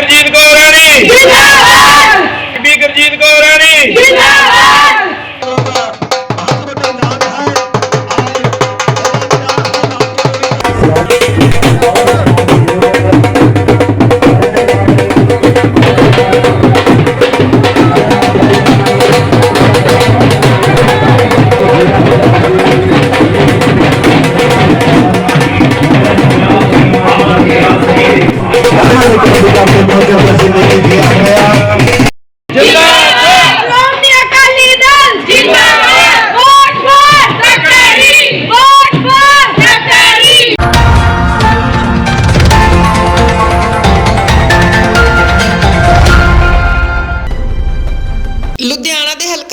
ਗੁਰਜੀਤ ਕੌਰ ਰਾਣੀ। ਜਿੰਦਾਬਾਦ। ਬੀਬੀ ਗੁਰਜੀਤ ਕੌਰ ਰਾਣੀ। ਜਿੰਦਾਬਾਦ।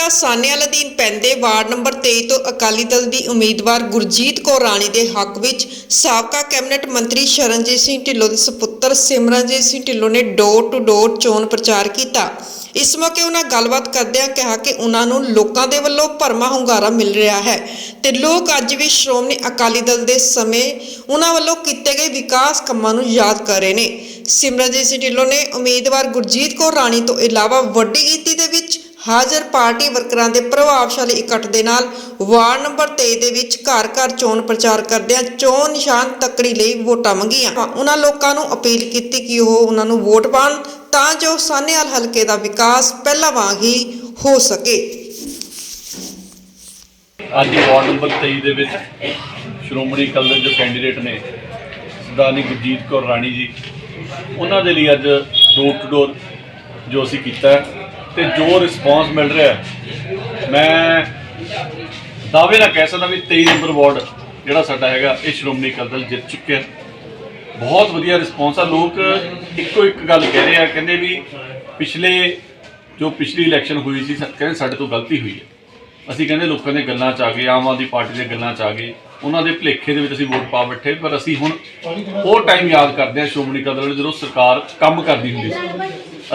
ਹਲਕਾ ਸਾਨੇਵਾਲ ਅਧੀਨ ਪੈਂਦੇ ਵਾਰਡ ਨੰਬਰ 23 ਤੋਂ ਅਕਾਲੀ ਦਲ ਦੀ ਉਮੀਦਵਾਰ ਗੁਰਜੀਤ ਕੌਰ ਰਾਣੀ ਦੇ ਹੱਕ ਵਿੱਚ ਸਾਬਕਾ ਕੈਬਨਿਟ ਮੰਤਰੀ ਸ਼ਰਨਜੀਤ ਸਿੰਘ ਢਿੱਲੋਂ ਦੇ ਸੁਪੁੱਤਰ ਸਿਮਰਨਜੀਤ ਸਿੰਘ ਢਿੱਲੋਂ ਨੇ ਡੋਰ ਟੂ ਡੋਰ ਚੋਣ ਪ੍ਰਚਾਰ ਕੀਤਾ। ਇਸ ਮੌਕੇ ਉਹਨਾਂ ਗੱਲਬਾਤ ਕਰਦਿਆਂ ਕਿਹਾ ਕਿ ਉਹਨਾਂ ਨੂੰ ਲੋਕਾਂ ਦੇ ਵੱਲੋਂ ਭਰਮਾ ਹੁੰਗਾਰਾ ਮਿਲ ਰਿਹਾ ਹੈ ਤੇ ਲੋਕ ਅੱਜ ਵੀ ਸ਼੍ਰੋਮਣੀ ਅਕਾਲੀ ਦਲ ਦੇ ਸਮੇਂ ਉਹਨਾਂ ਵੱਲੋਂ ਕੀਤੇ ਗਏ ਵਿਕਾਸ ਕੰਮਾਂ ਨੂੰ ਯਾਦ ਕਰ ਰਹੇ ਨੇ। ਸਿਮਰਨਜੀਤ ਸਿੰਘ ਢਿੱਲੋਂ ਨੇ ਉਮੀਦਵਾਰ ਗੁਰਜੀਤ ਕੌਰ ਰਾਣੀ ਤੋਂ ਇਲਾਵਾ ਵੱਡੀ ਗਿਣਤੀ ਦੇ ਵਿੱਚ ਹਾਜ਼ਰ ਪਾਰਟੀ ਵਰਕਰਾਂ ਦੇ ਪ੍ਰਭਾਵਸ਼ਾਲੀ ਇਕੱਠ ਦੇ ਨਾਲ ਵਾਰਡ ਨੰਬਰ 23 ਦੇ ਵਿੱਚ ਘਰ ਘਰ ਚੋਣ ਪ੍ਰਚਾਰ ਕਰਦਿਆਂ ਚੋਣ ਨਿਸ਼ਾਨ ਤੱਕੜੀ ਲਈ ਵੋਟਾਂ ਮੰਗੀਆਂ। ਉਹਨਾਂ ਲੋਕਾਂ ਨੂੰ ਅਪੀਲ ਕੀਤੀ ਕਿ ਉਹ ਉਹਨਾਂ ਨੂੰ ਵੋਟ ਪਾਉਣ ਤਾਂ ਜੋ ਸਾਨੇਵਾਲ ਹਲਕੇ ਦਾ ਵਿਕਾਸ ਪਹਿਲਾਂ ਵਾਂਗ ਹੀ ਹੋ ਸਕੇ। ਅੱਜ ਵਾਰਡ ਨੰਬਰ 23 ਦੇ ਵਿੱਚ ਸ਼੍ਰੋਮਣੀ ਅਕਾਲੀ ਦਲ ਜੋ ਕੈਂਡੀਡੇਟ ਨੇ ਸਰਦਾਰਨੀ ਗੁਰਜੀਤ ਕੌਰ ਰਾਣੀ ਜੀ, ਉਹਨਾਂ ਦੇ ਲਈ ਅੱਜ ਡੋਰ ਟੂ ਡੋਰ ਜੋ ਅਸੀਂ ਕੀਤਾ ਤੇ ਜੋ ਰਿਸਪਾਂਸ ਮਿਲ ਰਿਹਾ ਮੈਂ ਦਾਅਵੇ ਨਾਲ ਕਹਿ ਸਕਦਾ ਵੀ 23 ਨੰਬਰ ਵਾਰਡ ਜਿਹੜਾ ਸਾਡਾ ਹੈਗਾ, ਇਹ ਸ਼੍ਰੋਮਣੀ ਅਕਾਲੀ ਦਲ ਜਿੱਤ ਚੁੱਕਿਆ ਬਹੁਤ ਵਧੀਆ ਰਿਸਪਾਂਸ ਆ। ਲੋਕ ਇੱਕੋ ਇੱਕ ਗੱਲ ਕਹਿ ਰਹੇ ਆ, ਕਹਿੰਦੇ ਵੀ ਪਿਛਲੇ, ਜੋ ਪਿਛਲੀ ਇਲੈਕਸ਼ਨ ਹੋਈ ਸੀ ਕਹਿੰਦੇ ਸਾਡੇ ਤੋਂ ਗਲਤੀ ਹੋਈ ਹੈ। ਅਸੀਂ ਕਹਿੰਦੇ ਲੋਕਾਂ ਦੇ ਗੱਲਾਂ ਚ ਆ ਗਏ, ਆਮ ਆਦਮੀ ਪਾਰਟੀ ਦੇ ਗੱਲਾਂ ਚ ਆ ਗਏ। ਉਹਨਾਂ ਦੇ ਭੁਲੇਖੇ ਦੇ ਵਿੱਚ ਅਸੀਂ ਵੋਟ ਪਾ ਬੈਠੇ, ਪਰ ਅਸੀਂ ਹੁਣ ਉਹ ਟਾਈਮ ਯਾਦ ਕਰਦੇ ਹਾਂ ਸ਼੍ਰੋਮਣੀ ਅਕਾਲੀ ਦਲ ਜਦੋਂ ਸਰਕਾਰ ਕੰਮ ਕਰਦੀ ਹੁੰਦੀ ਸੀ।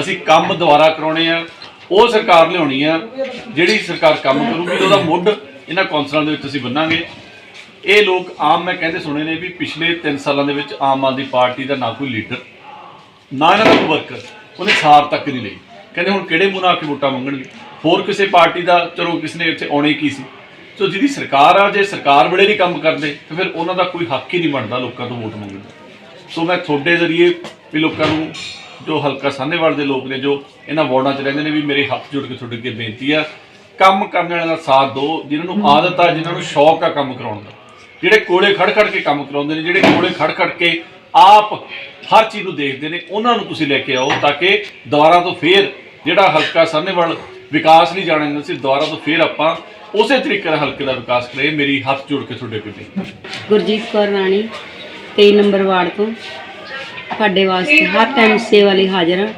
ਅਸੀਂ ਕੰਮ ਦੁਬਾਰਾ ਕਰਾਉਣੇ ਆ। ਉਹ ਸਰਕਾਰ ਲਿਆਉਣੀ ਆ, ਜਿਹੜੀ ਸਰਕਾਰ ਕੰਮ ਕਰੂਗੀ, ਉਹਦਾ ਮੁੱਢ ਇਹਨਾਂ ਕੌਂਸਲਾਂ ਦੇ ਵਿੱਚ ਅਸੀਂ ਬੰਨਾਂਗੇ। ਇਹ ਲੋਕ ਆਮ ਮੈਂ ਕਹਿੰਦੇ ਸੁਣੇ ਨੇ ਵੀ ਪਿਛਲੇ 3 ਸਾਲਾਂ ਦੇ ਵਿੱਚ ਆਮ ਆਦਮੀ ਪਾਰਟੀ ਦਾ ਨਾ ਕੋਈ ਲੀਡਰ, ਨਾ ਇਹਨਾਂ ਦਾ ਕੋਈ ਵਰਕਰ, ਉਹਨੇ ਸਾਰ ਤੱਕ ਨਹੀਂ ਲਈ। ਕਹਿੰਦੇ ਹੁਣ ਕਿਹੜੇ ਮੂੰਹ ਨਾਲ ਆ ਕੇ ਵੋਟਾਂ ਮੰਗਣਗੇ? ਹੋਰ ਕਿਸੇ ਪਾਰਟੀ ਦਾ, ਚਲੋ ਕਿਸ ਨੇ ਇੱਥੇ ਆਉਣੇ ਕੀ ਸੀ? ਸੋ ਜਿਹਦੀ ਸਰਕਾਰ ਆ, ਜੇ ਸਰਕਾਰ ਵੇਲੇ ਨਹੀਂ ਕੰਮ ਕਰਦੇ, ਤੇ ਫਿਰ ਉਹਨਾਂ ਦਾ ਕੋਈ ਹੱਕ ਹੀ ਨਹੀਂ ਬਣਦਾ ਲੋਕਾਂ ਤੋਂ ਵੋਟ ਮੰਗਣ ਦਾ। ਸੋ ਮੈਂ ਤੁਹਾਡੇ ਜ਼ਰੀਏ ਵੀ ਲੋਕਾਂ ਨੂੰ ਜੋ ਹਲਕਾ ਸਾਹਨੇਵਾਲ ਦੇ ਲੋਕ ਨੇ ਜੋ ਇਹਨਾਂ ਵਾਰਡਾਂ 'ਚ ਰਹਿੰਦੇ ਨੇ ਵੀ ਮੇਰੇ ਹੱਥ ਜੋੜ ਕੇ ਤੁਹਾਡੇ ਅੱਗੇ ਬੇਨਤੀ ਆ। ਕੰਮ ਕਰਨ ਵਾਲਿਆਂ ਦਾ ਸਾਥ ਦਿਓ ਜਿਨ੍ਹਾਂ ਨੂੰ ਆਦਤ ਆ ਜਿਨ੍ਹਾਂ ਨੂੰ ਸ਼ੌਕ ਆ ਕੰਮ ਕਰਾਉਣ ਦਾ। ਜਿਹੜੇ ਕੋਲੇ ਖੜ ਖੜ ਕੇ ਕੰਮ ਕਰਾਉਂਦੇ ਨੇ ਜਿਹੜੇ ਕੋਲੇ ਖੜ ਖੜ ਕੇ ਆਪ ਹਰ ਚੀਜ਼ ਨੂੰ ਦੇਖਦੇ ਨੇ ਉਹਨਾਂ ਨੂੰ ਤੁਸੀਂ ਲੈ ਕੇ ਆਓ ਤਾਂ ਕਿ ਦੁਬਾਰਾ ਤੋਂ ਫੇਰ ਜਿਹੜਾ ਹਲਕਾ ਸਾਹਨੇਵਾਲ ਵਿਕਾਸ ਨਹੀਂ ਜਾਣਿਆ ਜਾਂਦਾ ਸੀ ਦੁਬਾਰਾ ਤੋਂ ਫੇਰ ਆਪਾਂ ਉਸੇ ਤਰੀਕੇ ਨਾਲ ਹਲਕੇ ਦਾ ਵਿਕਾਸ ਕਰੀਏ ਮੇਰੀ ਹੱਥ ਜੋੜ ਕੇ ਤੁਹਾਡੇ ਬੇਨਤੀ ਗੁਰਜੀਤ ਕੌਰ ਰਾਣੀ 23 ਨੰਬਰ ਵਾਰਡ ਤੋਂ। ਤੁਹਾਡੇ ਵਾਸਤੇ ਹਰ ਟਾਈਮ ਸੇਵਾ ਲਈ ਹਾਜ਼ਰ ਹਾਂ।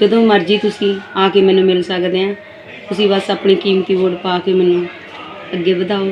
ਜਦੋਂ ਮਰਜ਼ੀ ਤੁਸੀਂ ਆ ਕੇ ਮੈਨੂੰ ਮਿਲ ਸਕਦੇ ਆ। ਤੁਸੀਂ ਬਸ ਆਪਣੀ ਕੀਮਤੀ ਵੋਟ ਪਾ ਕੇ ਮੈਨੂੰ ਅੱਗੇ ਵਧਾਓ।